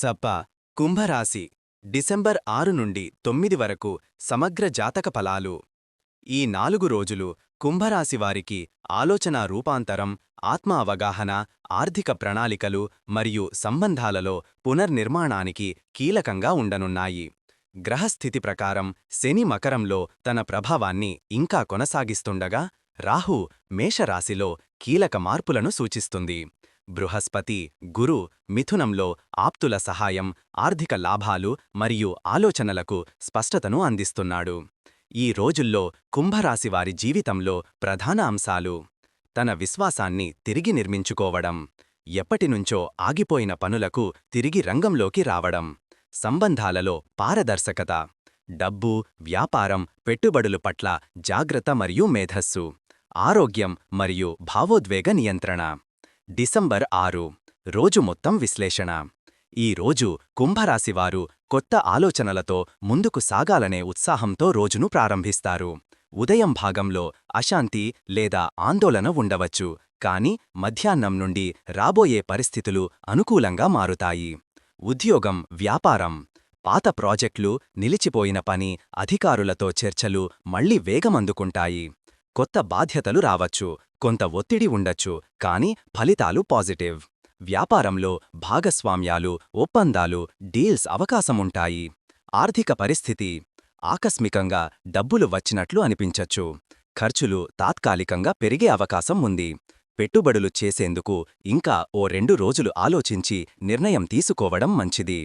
సప కుంభరాశి డిసెంబర్ ఆరు నుండి తొమ్మిది వరకు సమగ్ర జాతక ఫలాలు. ఈ నాలుగు రోజులు కుంభరాశి వారికి ఆలోచన రూపాంతరం ఆత్మ అవగాహన ఆర్థిక ప్రణాళికలు మరియు సంబంధాలలో పునర్నిర్మాణానికి కీలకంగా ఉండనున్నాయి. గ్రహస్థితి ప్రకారం శని మకరంలో తన ప్రభావాన్ని ఇంకా కొనసాగిస్తుండగా రాహు మేషరాశిలో కీలక మార్పులను సూచిస్తుంది. బృహస్పతి గురు మిథునంలో ఆప్తుల సహాయం ఆర్థిక లాభాలు మరియు ఆలోచనలకు స్పష్టతను అందిస్తున్నాడు. ఈ రోజుల్లో కుంభరాశివారి జీవితంలో ప్రధాన అంశాలు తన విశ్వాసాన్ని తిరిగి నిర్మించుకోవడం ఎప్పటినుంచో ఆగిపోయిన పనులకు తిరిగి రంగంలోకి రావడం సంబంధాలలో పారదర్శకత డబ్బు వ్యాపారం పెట్టుబడులు పట్ల జాగ్రత్త మరియు మేధస్సు ఆరోగ్యం మరియు భావోద్వేగ నియంత్రణ. డిసెంబర్ ఆరు. రోజు మొత్తం విశ్లేషణ. ఈ రోజు కుంభరాశివారు కొత్త ఆలోచనలతో ముందుకు సాగాలనే ఉత్సాహంతో రోజును ప్రారంభిస్తారు. ఉదయం భాగంలో అశాంతి లేదా ఆందోళన ఉండవచ్చు కాని మధ్యాహ్నం నుండి రాబోయే పరిస్థితులు అనుకూలంగా మారుతాయి. ఉద్యోగం వ్యాపారం పాత ప్రాజెక్టులు నిలిచిపోయిన పని అధికారులతో చర్చలు మళ్ళీ వేగమందుకుంటాయి. కొత్త బాధ్యతలు రావచ్చు కొంత ఒత్తిడి ఉండొచ్చు కానీ ఫలితాలు పాజిటివ్. వ్యాపారంలో భాగస్వామ్యాలు ఒప్పందాలు డీల్స్ అవకాశముంటాయి. ఆర్థిక పరిస్థితి ఆకస్మికంగా డబ్బులు వచ్చినట్లు అనిపించచ్చు. ఖర్చులు తాత్కాలికంగా పెరిగే అవకాశం ఉంది. పెట్టుబడులు చేసేందుకు ఇంకా ఓ రెండు రోజులు ఆలోచించి నిర్ణయం తీసుకోవడం మంచిది.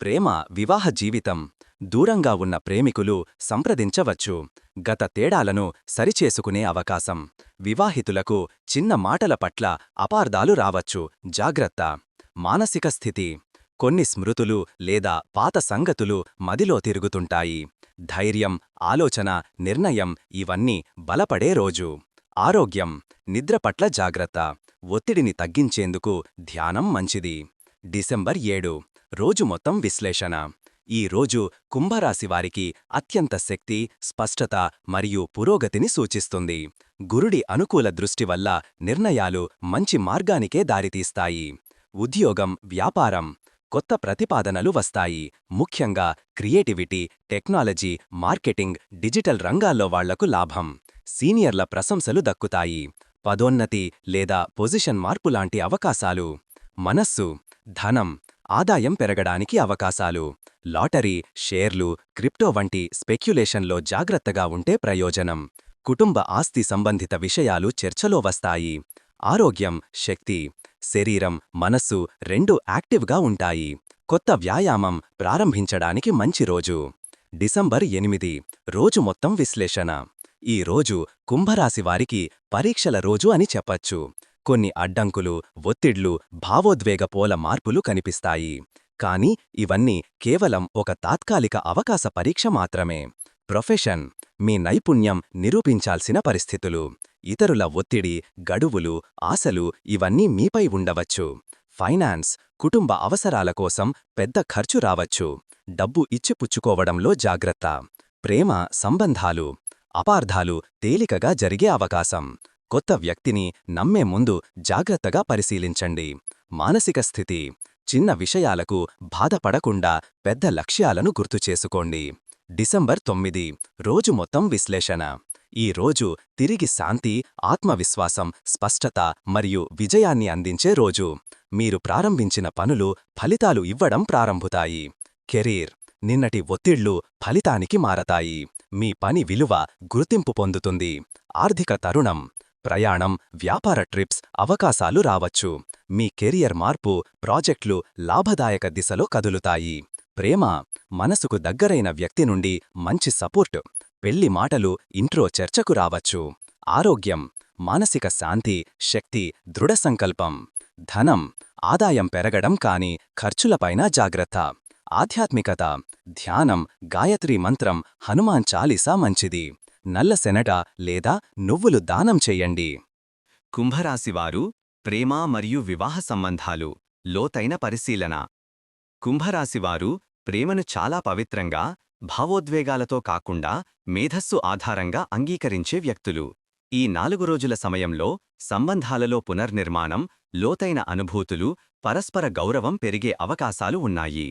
ప్రేమ వివాహ జీవితం దూరంగా ఉన్న ప్రేమికులు సంప్రదించవచ్చు. గత తేడాలను సరిచేసుకునే అవకాశం. వివాహితులకు చిన్న మాటల పట్ల అపార్థాలు రావచ్చు. జాగ్రత్త. మానసిక స్థితి. కొన్ని స్మృతులు లేదా పాత సంగతులు మదిలో తిరుగుతుంటాయి. ధైర్యం ఆలోచన నిర్ణయం ఇవన్నీ బలపడే రోజు. ఆరోగ్యం. నిద్ర పట్ల జాగ్రత్త. ఒత్తిడిని తగ్గించేందుకు ధ్యానం మంచిది. డిసెంబర్ ఏడు. రోజు మొత్తం విశ్లేషణ. ఈ రోజు కుంభరాశివారికి అత్యంత శక్తి స్పష్టత మరియు పురోగతిని సూచిస్తుంది. గురుడి అనుకూల దృష్టి వల్ల నిర్ణయాలు మంచి మార్గానికే దారితీస్తాయి. ఉద్యోగం వ్యాపారం కొత్త ప్రతిపాదనలు వస్తాయి. ముఖ్యంగా క్రియేటివిటీ టెక్నాలజీ మార్కెటింగ్ డిజిటల్ రంగాల్లో వాళ్ళకు లాభం. సీనియర్ల ప్రశంసలు దక్కుతాయి. పదోన్నతి లేదా పొజిషన్ మార్పులాంటి అవకాశాలు. మనస్సు ధనం ఆదాయం పెరగడానికి అవకాశాలు. లాటరీ షేర్లు క్రిప్టో వంటి స్పెక్యులేషన్లో జాగ్రత్తగా ఉంటే ప్రయోజనం. కుటుంబ ఆస్తి సంబంధిత విషయాలు చర్చలో వస్తాయి. ఆరోగ్యం శక్తి శరీరం మనస్సు రెండూ యాక్టివ్గా ఉంటాయి. కొత్త వ్యాయామం ప్రారంభించడానికి మంచి రోజు. డిసెంబర్ ఎనిమిది రోజు మొత్తం విశ్లేషణ. ఈ రోజు కుంభరాశివారికి పరీక్షల రోజు అని చెప్పచ్చు. కొన్ని అడ్డంకులు ఒత్తిడ్లు భావోద్వేగ పోల మార్పులు కనిపిస్తాయి. కానీ ఇవన్నీ కేవలం ఒక తాత్కాలిక అవకాశ పరీక్ష మాత్రమే. ప్రొఫెషన్ మీ నైపుణ్యం నిరూపించాల్సిన పరిస్థితులు. ఇతరుల ఒత్తిడి గడువులు ఆశలు ఇవన్నీ మీపై ఉండవచ్చు. ఫైనాన్స్ కుటుంబ అవసరాల కోసం పెద్ద ఖర్చు రావచ్చు. డబ్బు ఇచ్చిపుచ్చుకోవడంలో జాగ్రత్త. ప్రేమ సంబంధాలు అపార్థాలు తేలికగా జరిగే అవకాశం. కొత్త వ్యక్తిని నమ్మే ముందు జాగ్రత్తగా పరిశీలించండి. మానసిక స్థితి చిన్న విషయాలకు బాధపడకుండా పెద్ద లక్ష్యాలను గుర్తుచేసుకోండి డిసెంబర్ తొమ్మిది రోజు మొత్తం విశ్లేషణ. ఈ రోజు తిరిగి శాంతి ఆత్మవిశ్వాసం స్పష్టత మరియు విజయాన్ని అందించే రోజు. మీరు ప్రారంభించిన పనులు ఫలితాలు ఇవ్వడం ప్రారంభుతాయి. కెరీర్ నిన్నటి ఒత్తిళ్ళు ఫలితానికి మారతాయి. మీ పని విలువ గుర్తింపు పొందుతుంది. ఆర్థిక తరుణం ప్రయాణం వ్యాపార ట్రిప్స్ అవకాశాలు రావచ్చు. మీ కెరియర్ మార్పు ప్రాజెక్టులు లాభదాయక దిశలో కదులుతాయి. ప్రేమ మనసుకు దగ్గరైన వ్యక్తి నుండి మంచి సపోర్ట్ పెళ్ళి మాటలు ఇంట్రో చర్చకు రావచ్చు. ఆరోగ్యం మానసిక శాంతి శక్తి దృఢ సంకల్పం. ధనం ఆదాయం పెరగడం కాని ఖర్చులపైన జాగ్రత్త. ఆధ్యాత్మికత ధ్యానం గాయత్రీ మంత్రం హనుమాన్ చాలీసా మంచిది. నల్ల శెనట లేదా నువ్వులు దానం చెయ్యండి కుంభరాశివారు ప్రేమ మరియు వివాహ సంబంధాలు లోతైన పరిశీలన. కుంభరాశివారు ప్రేమను చాలా పవిత్రంగా భావోద్వేగాలతో కాకుండా మేధస్సు ఆధారంగా అంగీకరించే వ్యక్తులు. ఈ నాలుగు రోజుల సమయంలో సంబంధాలలో పునర్నిర్మాణం లోతైన అనుభూతులు పరస్పర గౌరవం పెరిగే అవకాశాలు ఉన్నాయి.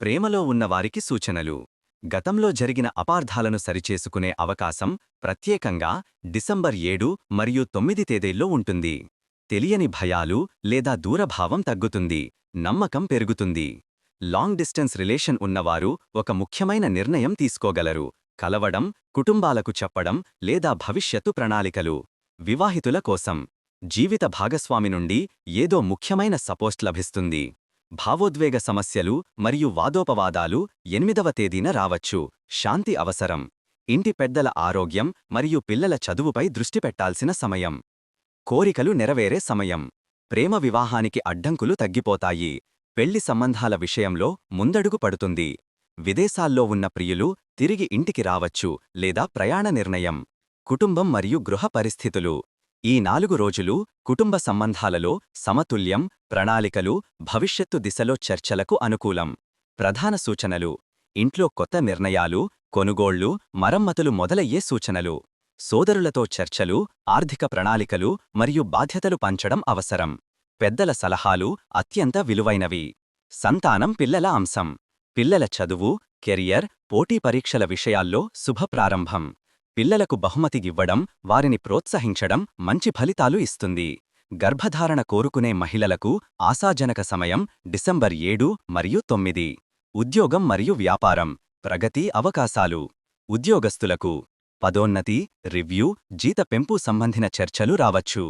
ప్రేమలో ఉన్నవారికి సూచనలు. గతంలో జరిగిన అపార్థాలను సరిచేసుకునే అవకాశం ప్రత్యేకంగా డిసెంబర్ ఏడు మరియు తొమ్మిది తేదీల్లో ఉంటుంది. తెలియని భయాలు లేదా దూరభావం తగ్గుతుంది. నమ్మకం పెరుగుతుంది. లాంగ్ డిస్టెన్స్ రిలేషన్ ఉన్నవారు ఒక ముఖ్యమైన నిర్ణయం తీసుకోగలరు. కలవడం కుటుంబాలకు చెప్పడం లేదా భవిష్యత్తు ప్రణాళికలు. వివాహితుల కోసం జీవిత భాగస్వామి నుండి ఏదో ముఖ్యమైన సపోస్ట్ లభిస్తుంది. భావోద్వేగ సమస్యలు మరియు వాదోపవాదాలు ఎనిమిదవ తేదీన రావచ్చు. శాంతి అవసరం. ఇంటి పెద్దల ఆరోగ్యం మరియు పిల్లల చదువుపై దృష్టి పెట్టాల్సిన సమయం. కోరికలు నెరవేరే సమయం. ప్రేమ వివాహానికి అడ్డంకులు తగ్గిపోతాయి. పెళ్ళి సంబంధాల విషయంలో ముందడుగు పడుతుంది. విదేశాల్లో ఉన్న ప్రియులు తిరిగి ఇంటికి రావచ్చు లేదా ప్రయాణ నిర్ణయం. కుటుంబం మరియు గృహ పరిస్థితులు. ఈ నాలుగు రోజులు కుటుంబ సంబంధాలలో సమతుల్యం ప్రణాళికలు భవిష్యత్తు దిశలో చర్చలకు అనుకూలం. ప్రధాన సూచనలు. ఇంట్లో కొత్త నిర్ణయాలు కొనుగోళ్ళు మరమ్మతులు మొదలయ్యే సూచనలు. సోదరులతో చర్చలు ఆర్థిక ప్రణాళికలు మరియు బాధ్యతలు పంచడం అవసరం. పెద్దల సలహాలు అత్యంత విలువైనవి. సంతానం పిల్లల అంశం. పిల్లల చదువు కెరియర్ పోటీ పరీక్షల విషయాల్లో శుభప్రారంభం. పిల్లలకు బహుమతిగివ్వడం వారిని ప్రోత్సహించడం మంచి ఫలితాలు ఇస్తుంది. గర్భధారణ కోరుకునే మహిళలకు ఆశాజనక సమయం డిసెంబర్ ఏడు మరియు తొమ్మిది. ఉద్యోగం మరియు వ్యాపారం ప్రగతి అవకాశాలు. ఉద్యోగస్తులకు పదోన్నతి రివ్యూ జీత పెంపు సంబంధిన చర్చలు రావచ్చు.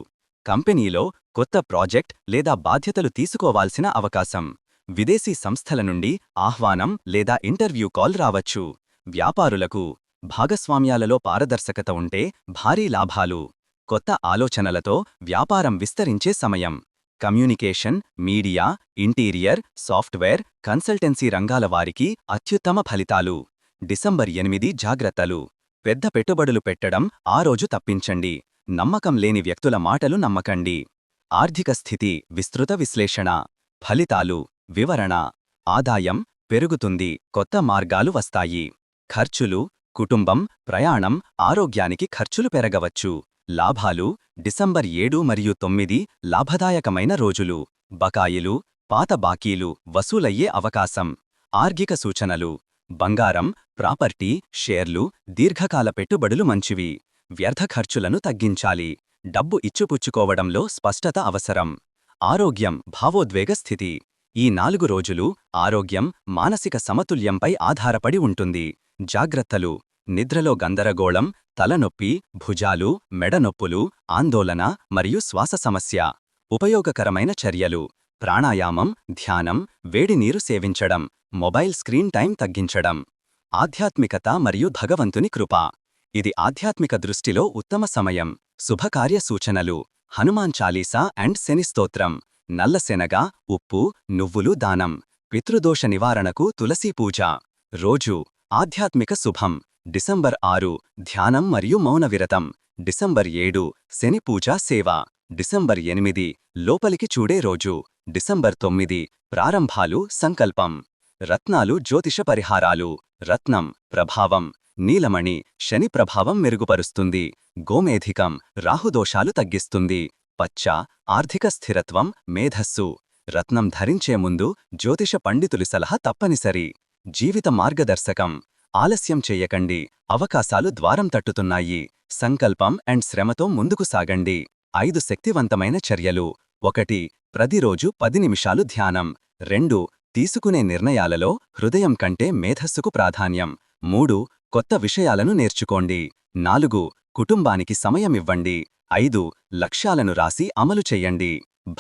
కంపెనీలో కొత్త ప్రాజెక్ట్ లేదా బాధ్యతలు తీసుకోవాల్సిన అవకాశం. విదేశీ సంస్థల నుండి ఆహ్వానం లేదా ఇంటర్వ్యూ కాల్ రావచ్చు. వ్యాపారులకు భాగస్వామ్యాలలో పారదర్శకత ఉంటే భారీ లాభాలు. కొత్త ఆలోచనలతో వ్యాపారం విస్తరించే సమయం. Communication media interior software consultancy రంగాల వారికి అత్యుత్తమ ఫలితాలు. డిసెంబర్ ఎనిమిది జాగ్రత్తలు. పెద్ద పెట్టుబడులు పెట్టడం ఆ రోజు తప్పించండి. నమ్మకం లేని వ్యక్తుల మాటలు నమ్మకండి. ఆర్థిక స్థితి విస్తృత విశ్లేషణ. ఫలితాలు. వివరణ. ఆదాయం పెరుగుతుంది. కొత్త మార్గాలు వస్తాయి. ఖర్చులు కుటుంబం ప్రయాణం ఆరోగ్యానికి ఖర్చులు పెరగవచ్చు. లాభాలు డిసెంబర్ ఏడు మరియు తొమ్మిది లాభదాయకమైన రోజులు. బకాయిలు పాత బాకీలు వసూలయ్యే అవకాశం. ఆర్గిక సూచనలు. బంగారం ప్రాపర్టీ షేర్లు దీర్ఘకాల పెట్టుబడులు మంచివి. వ్యర్థ ఖర్చులను తగ్గించాలి. డబ్బు ఇచ్చుపుచ్చుకోవడంలో స్పష్టత అవసరం. ఆరోగ్యం భావోద్వేగ స్థితి. ఈ నాలుగు రోజులు ఆరోగ్యం మానసిక సమతుల్యంపై ఆధారపడి ఉంటుంది. జాగ్రత్తలు. నిద్రలో గందరగోళం తలనొప్పి భుజాలు మెడనొప్పులు ఆందోళన మరియు శ్వాస సమస్య ఉపయోగకరమైన చర్యలు. ప్రాణాయామం ధ్యానం వేడినీరు సేవించడం మొబైల్ స్క్రీన్ టైం తగ్గించడం. ఆధ్యాత్మికత మరియు భగవంతుని కృప. ఇది ఆధ్యాత్మిక దృష్టిలో ఉత్తమ సమయం. శుభకార్య సూచనలు. హనుమాన్ చాలీసా అండ్ శనిస్తోత్రం నల్లశెనగ ఉప్పు నువ్వులు దానం. పితృదోష నివారణకు తులసీ పూజ. రోజు. ఆధ్యాత్మిక శుభం. డిసెంబర్ ఆరు ధ్యానం మరియు మౌన విరతం. డిసెంబర్ ఏడు శని పూజా సేవ. డిసెంబర్ ఎనిమిది లోపలికి చూడే రోజు. డిసెంబర్ తొమ్మిది ప్రారంభాలు సంకల్పం. రత్నాలు జ్యోతిష పరిహారాలు. రత్నం ప్రభావం. నీలమణి శని ప్రభావం మెరుగుపరుస్తుంది. గోమేధికం రాహుదోషాలు తగ్గిస్తుంది. పచ్చ ఆర్థిక స్థిరత్వం మేధస్సు. రత్నం ధరించే ముందు జ్యోతిష పండితులు సలహా తప్పనిసరి. జీవిత మార్గదర్శకం. ఆలస్యం చెయ్యకండి అవకాశాలు ద్వారం తట్టుతున్నాయి. సంకల్పం అండ్ శ్రమతో ముందుకు సాగండి. ఐదు శక్తివంతమైన చర్యలు. ఒకటి ప్రతిరోజు పది నిమిషాలు ధ్యానం. రెండు తీసుకునే నిర్ణయాలలో హృదయం కంటే మేధస్సుకు ప్రాధాన్యం. మూడు కొత్త విషయాలను నేర్చుకోండి. నాలుగు కుటుంబానికి సమయమివ్వండి ఐదు లక్ష్యాలను రాసి అమలు చెయ్యండి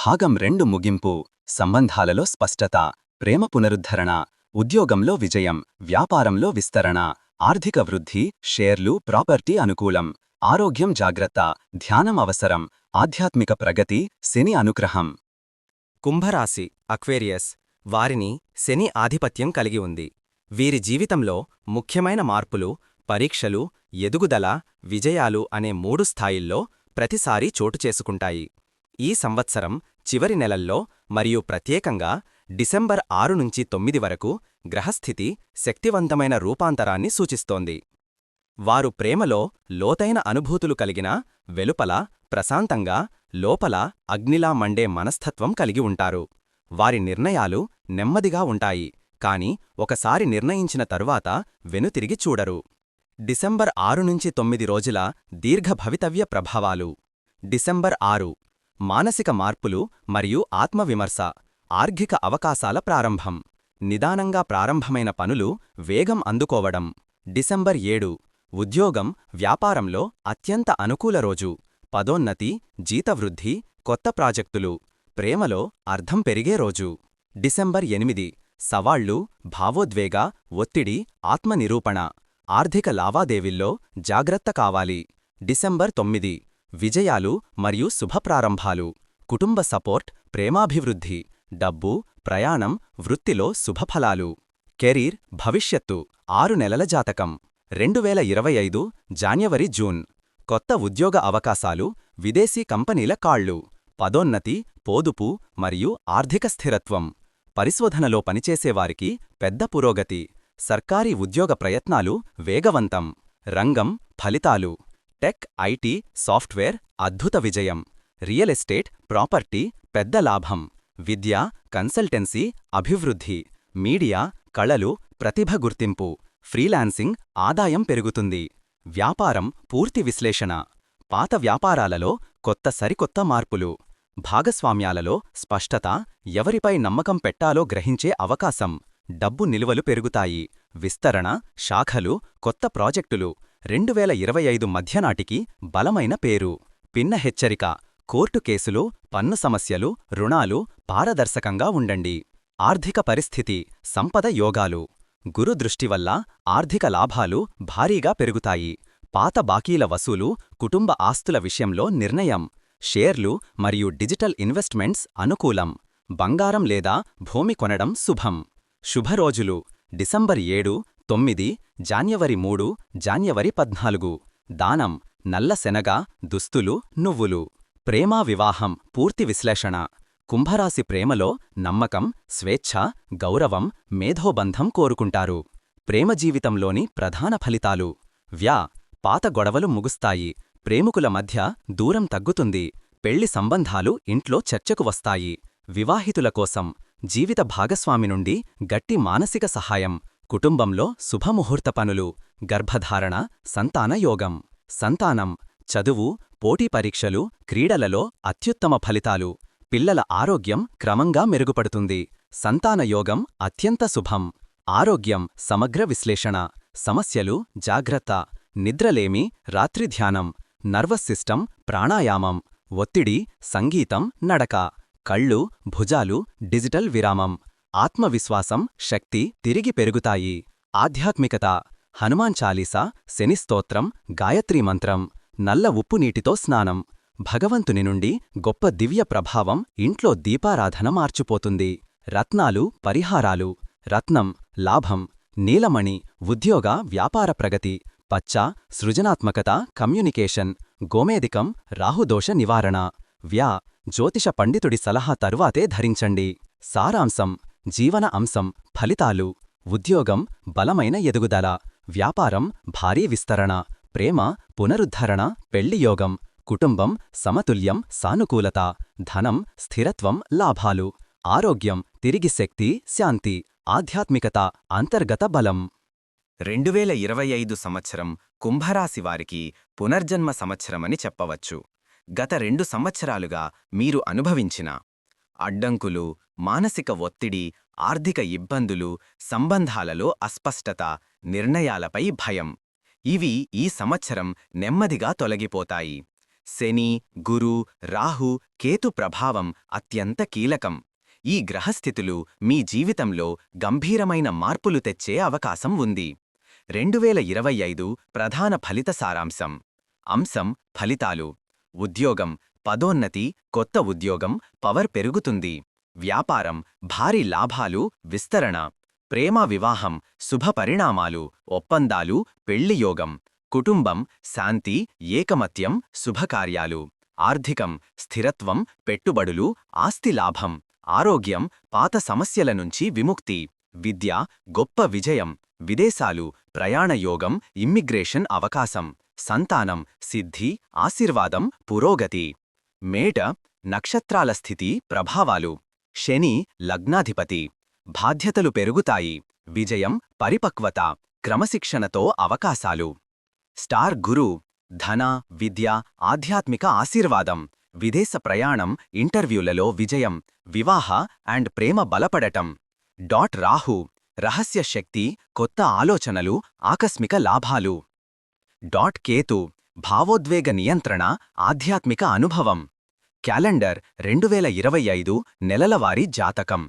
భాగం రెండు ముగింపు. సంబంధాలలో స్పష్టత. ప్రేమ పునరుద్ధరణ. ఉద్యోగంలో విజయం వ్యాపారంలో విస్తరణ ఆర్థిక వృద్ధి షేర్లు ప్రాపర్టీ అనుకూలం ఆరోగ్యం జాగ్రత్త ధ్యానం అవసరం ఆధ్యాత్మిక ప్రగతి శని అనుగ్రహం. కుంభరాశి అక్వేరియస్ వారిని శని ఆధిపత్యం కలిగి ఉంది. వీరి జీవితంలో ముఖ్యమైన మార్పులు పరీక్షలు ఎదుగుదల విజయాలు అనే మూడు స్థాయిల్లో ప్రతిసారీ చోటు చేసుకుంటాయి. ఈ సంవత్సరం చివరి నెలల్లో మరియు ప్రత్యేకంగా డిసెంబర్ ఆరు నుంచి తొమ్మిది వరకు గ్రహస్థితి శక్తివంతమైన రూపాంతరాన్ని సూచిస్తోంది. వారు ప్రేమలో లోతైన అనుభూతులు కలిగిన వెలుపల ప్రశాంతంగా లోపల అగ్నిలా మండే మనస్తత్వం కలిగి ఉంటారు. వారి నిర్ణయాలు నెమ్మదిగా ఉంటాయి కాని ఒకసారి నిర్ణయించిన తరువాత వెనుతిరిగి చూడరు. డిసెంబర్ ఆరు నుంచి తొమ్మిది రోజుల దీర్ఘ భవితవ్య ప్రభావాలు. డిసెంబర్ ఆరు మానసిక మార్పులు మరియు ఆత్మవిమర్శ. ఆర్ఘిక అవకాశాల ప్రారంభం. నిదానంగా ప్రారంభమైన పనులు వేగం అందుకోవడం. డిసెంబర్ ఏడు. ఉద్యోగం వ్యాపారంలో అత్యంత అనుకూల రోజు. పదోన్నతి జీతవృద్ధి కొత్త ప్రాజెక్టులు. ప్రేమలో అర్థం పెరిగే రోజు. డిసెంబర్ ఎనిమిది. సవాళ్ళు భావోద్వేగ ఒత్తిడి ఆత్మనిరూపణ. ఆర్థిక లావాదేవీల్లో జాగ్రత్త కావాలి. డిసెంబర్ తొమ్మిది. విజయాలు మరియు శుభప్రారంభాలు. కుటుంబ సపోర్ట్ ప్రేమాభివృద్ధి. డబ్బు ప్రయాణం వృత్తిలో శుభఫలాలు. కెరీర్ భవిష్యత్తు. ఆరు నెలల జాతకం. రెండు వేల ఇరవై ఐదు జాన్యవరి జూన్. కొత్త ఉద్యోగ అవకాశాలు విదేశీ కంపెనీల కాళ్ళు. పదోన్నతి పోదుపు మరియు ఆర్థిక స్థిరత్వం. పరిశోధనలో పనిచేసేవారికి పెద్ద పురోగతి. సర్కారీ ఉద్యోగ ప్రయత్నాలు వేగవంతం. రంగం ఫలితాలు. టెక్ ఐటీ సాఫ్ట్వేర్ అద్భుత విజయం. రియల్ ఎస్టేట్ ప్రాపర్టీ పెద్ద లాభం. విద్య కన్సల్టెన్సీ అభివృద్ధి మీడియా కళలు ప్రతిభ గుర్తింపు ఫ్రీలాన్సింగ్ ఆదాయం పెరుగుతుంది. వ్యాపారం పూర్తి విశ్లేషణ. పాత వ్యాపారాలలో కొత్త సరికొత్త మార్పులు. భాగస్వామ్యాలలో స్పష్టత ఎవరిపై నమ్మకం పెట్టాలో గ్రహించే అవకాశం. డబ్బు నిలువలు పెరుగుతాయి. విస్తరణ శాఖలు కొత్త ప్రాజెక్టులు. రెండు వేల ఇరవై ఐదు మధ్యనాటికి బలమైన పేరు. పిన్న హెచ్చరిక. కోర్టు కేసులు పన్ను సమస్యలు రుణాలు పారదర్శకంగా ఉండండి. ఆర్థిక పరిస్థితి సంపద యోగాలు. గురు దృష్టి వల్ల ఆర్థిక లాభాలు భారీగా పెరుగుతాయి. పాత బాకీల వసూలు కుటుంబ ఆస్తుల విషయంలో నిర్ణయం. షేర్లు మరియు డిజిటల్ ఇన్వెస్ట్మెంట్స్ అనుకూలం. బంగారం లేదా భూమి కొనడం శుభం. శుభరోజులు. డిసెంబర్ ఏడు తొమ్మిది జాన్యవరి మూడు జాన్యవరి పద్నాలుగు. దానం. నల్ల శనగ దుస్తులు నువ్వులు. ప్రేమా వివాహం పూర్తి విశ్లేషణ. కుంభరాశి ప్రేమలో నమ్మకం స్వేచ్ఛ గౌరవం మేధోబంధం కోరుకుంటారు. ప్రేమ జీవితంలోని ప్రధాన ఫలితాలు. వ్యా పాత గొడవలు ముగుస్తాయి. ప్రేమికుల మధ్య దూరం తగ్గుతుంది. పెళ్ళి సంబంధాలు ఇంట్లో చర్చకు వస్తాయి. వివాహితుల కోసం జీవిత భాగస్వామి నుండి గట్టి మానసిక సహాయం. కుటుంబంలో శుభముహూర్త పనులు. గర్భధారణ సంతాన యోగం. సంతానం చదువు పోటీ పరీక్షలు క్రీడలలో అత్యుత్తమ ఫలితాలు. పిల్లల ఆరోగ్యం క్రమంగా మెరుగుపడుతుంది. సంతానయోగం అత్యంత శుభం. ఆరోగ్యం సమగ్ర విశ్లేషణ. సమస్యలు జాగ్రత్త. నిద్రలేమి రాత్రిధ్యానం నర్వస్ సిస్టం ప్రాణాయామం. ఒత్తిడి సంగీతం నడక. కళ్ళు భుజాలు డిజిటల్ విరామం. ఆత్మవిశ్వాసం శక్తి తిరిగి పెరుగుతాయి. ఆధ్యాత్మికత. హనుమాన్ చాలీసా శనిస్తోత్రం గాయత్రీ మంత్రం. నల్ల ఉప్పు నీటితో స్నానం. భగవంతుని నుండి గొప్ప దివ్య ప్రభావం ఇంట్లో దీపారాధన మార్చిపోతుంది. రత్నాలు పరిహారాలు. రత్నం లాభం. నీలమణి ఉద్యోగ వ్యాపార ప్రగతి. పచ్చ సృజనాత్మకత కమ్యూనికేషన్. గోమేదికం రాహుదోష నివారణ. వ్యా జ్యోతిష పండితుడి సలహా తరువాతే ధరించండి. సారాంశం జీవన అంశం ఫలితాలు. ఉద్యోగం బలమైన ఎదుగుదల. వ్యాపారం భారీ విస్తరణ. ప్రేమ పునరుద్ధరణ పెళ్ళియోగం కుటుంబం సమతుల్యం సానుకూలత ధనం స్థిరత్వం లాభాలు ఆరోగ్యం తిరిగి శక్తి శాంతి ఆధ్యాత్మికత అంతర్గత బలం. రెండువేల ఇరవై ఐదు సంవత్సరం కుంభరాశి వారికి పునర్జన్మ సంవత్సరమని చెప్పవచ్చు. గత రెండు సంవత్సరాలుగా మీరు అనుభవించిన అడ్డంకులు మానసిక ఒత్తిడి ఆర్థిక ఇబ్బందులు సంబంధాలలో అస్పష్టత నిర్ణయాలపై భయం. ఇవి ఈ సంవత్సరం నెమ్మదిగా తొలగిపోతాయి. శని గురు రాహు కేతు ప్రభావం అత్యంత కీలకం. ఈ గ్రహస్థితులు మీ జీవితంలో గంభీరమైన మార్పులు తెచ్చే అవకాశం ఉంది. రెండువేల ఇరవై ఐదు ప్రధాన ఫలిత సారాంశం. అంశం ఫలితాలు. ఉద్యోగం. పదోన్నతి కొత్త ఉద్యోగం. పవర్ పెరుగుతుంది. వ్యాపారం. భారీ లాభాలు. విస్తరణ. ప్రేమ వివాహం శుభ పరిణామాలు ఒప్పందాలు పెళ్ళియోగం కుటుంబం శాంతి ఏకమత్యం శుభకార్యాలు ఆర్థికం స్థిరత్వం పెట్టుబడులు ఆస్తి లాభం ఆరోగ్యం పాత సమస్యల నుంచి విముక్తి విద్య గొప్ప విజయం విదేశాలు ప్రయాణయోగం ఇమ్మిగ్రేషన్ అవకాశం సంతానం సిద్ధి ఆశీర్వాదం పురోగతి మేట నక్షత్రాల స్థితి ప్రభావాలు శని లగ్నాధిపతి బాధ్యతలు పెరుగుతాయి. విజయం పరిపక్వత క్రమశిక్షణతో అవకాశాలు. స్టార్ గురు ధన విద్య ఆధ్యాత్మిక ఆశీర్వాదం విదేశ ప్రయాణం ఇంటర్వ్యూలలో విజయం వివాహ అండ్ ప్రేమ బలపడటం. డాట్ రాహు రహస్య శక్తి కొత్త ఆలోచనలు ఆకస్మిక లాభాలు. డాట్ కేతు భావోద్వేగ నియంత్రణ ఆధ్యాత్మిక అనుభవం. క్యాలెండర్ రెండువేల ఇరవై ఐదు నెలలవారీ జాతకం.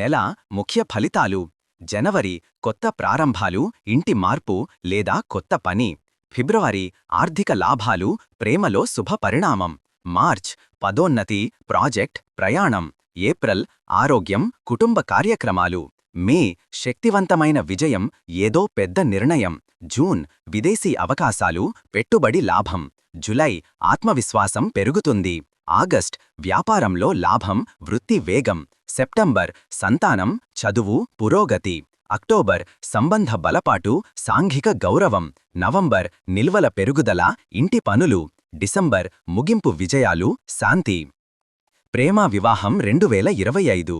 నెల ముఖ్య ఫలితాలు. జనవరి కొత్త ప్రారంభాలు ఇంటి మార్పు లేదా కొత్త పని. ఫిబ్రవరి ఆర్థిక లాభాలు ప్రేమలో శుభ పరిణామం. మార్చ్ పదోన్నతి ప్రాజెక్ట్ ప్రయాణం. ఏప్రిల్ ఆరోగ్యం కుటుంబ కార్యక్రమాలు. మే శక్తివంతమైన విజయం ఏదో పెద్ద నిర్ణయం. జూన్ విదేశీ అవకాశాలు పెట్టుబడి లాభం. జులై ఆత్మవిశ్వాసం పెరుగుతుంది. ఆగస్ట్ వ్యాపారంలో లాభం వృత్తి వేగం సెప్టెంబర్ సంతానం చదువు పురోగతి అక్టోబర్ సంబంధ బలపాటు సాంఘిక గౌరవం నవంబర్ నిల్వల పెరుగుదల ఇంటి పనులు డిసెంబర్ ముగింపు విజయాలు శాంతి. ప్రేమ వివాహం రెండు వేల ఇరవై ఐదు.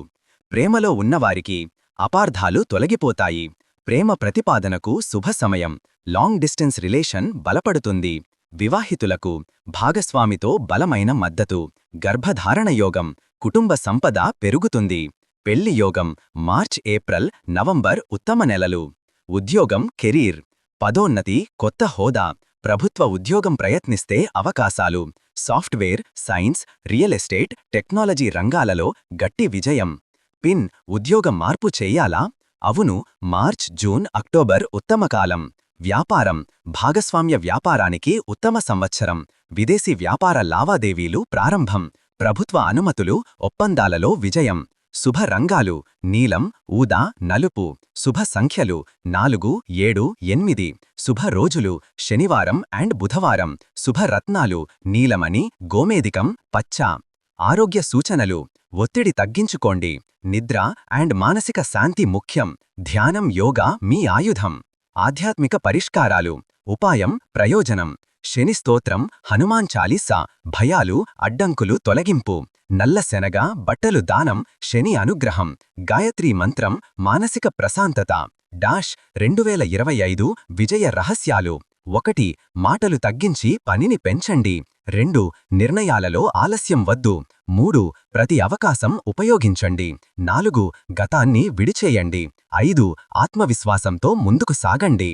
ప్రేమలో ఉన్నవారికి అపార్థాలు తొలగిపోతాయి. ప్రేమ ప్రతిపాదనకు శుభ సమయం. లాంగ్ డిస్టెన్స్ రిలేషన్ బలపడుతుంది. వివాహితులకు భాగస్వామితో బలమైన మద్దతు గర్భధారణ యోగం కుటుంబ సంపద పెరుగుతుంది. పెళ్ళి యోగం మార్చ్ ఏప్రిల్ నవంబర్ ఉత్తమ నెలలు. ఉద్యోగం కెరీర్. పదోన్నతి కొత్త హోదా. ప్రభుత్వ ఉద్యోగం ప్రయత్నిస్తే అవకాశాలు. Software science real estate technology రంగాలలో గట్టి విజయం. పిన్ ఉద్యోగం మార్పు చెయ్యాలా అవును మార్చ్ జూన్ అక్టోబర్ ఉత్తమకాలం వ్యాపారం భాగస్వామ్య వ్యాపారానికి ఉత్తమ సంవత్సరం. విదేశీ వ్యాపార లావాదేవీలు ప్రారంభం. ప్రభుత్వ అనుమతులు ఒప్పందాలలో విజయం. శుభ రంగాలు నీలం ఊదా నలుపు. శుభ సంఖ్యలు నాలుగు ఏడు ఎనిమిది. శుభ రోజులు శనివారం అండ్ బుధవారం. శుభ రత్నాలు నీలమణి గోమేదికం పచ్చ. ఆరోగ్య సూచనలు ఒత్తిడి తగ్గించుకోండి. నిద్ర అండ్ మానసిక శాంతి ముఖ్యం. ధ్యానం యోగా మీ ఆయుధం. ఆధ్యాత్మిక పరిష్కారాలు. ఉపాయం ప్రయోజనం. శని స్తోత్రం హనుమాన్ చాలీసా భయాలు అడ్డంకులు తొలగింపు. నల్ల శనగ బట్టలు దానం శని అనుగ్రహం. గాయత్రీ మంత్రం మానసిక ప్రశాంతత. డాష్ రెండు ఇరవై ఐదు విజయ రహస్యాలు. ఒకటి మాటలు తగ్గించి పనిని పెంచండి. రెండు నిర్ణయాలలో ఆలస్యం వద్దు. మూడు ప్రతి అవకాశం ఉపయోగించండి. నాలుగు గతాన్ని విడిచేయండి. ఐదు ఆత్మవిశ్వాసంతో ముందుకు సాగండి.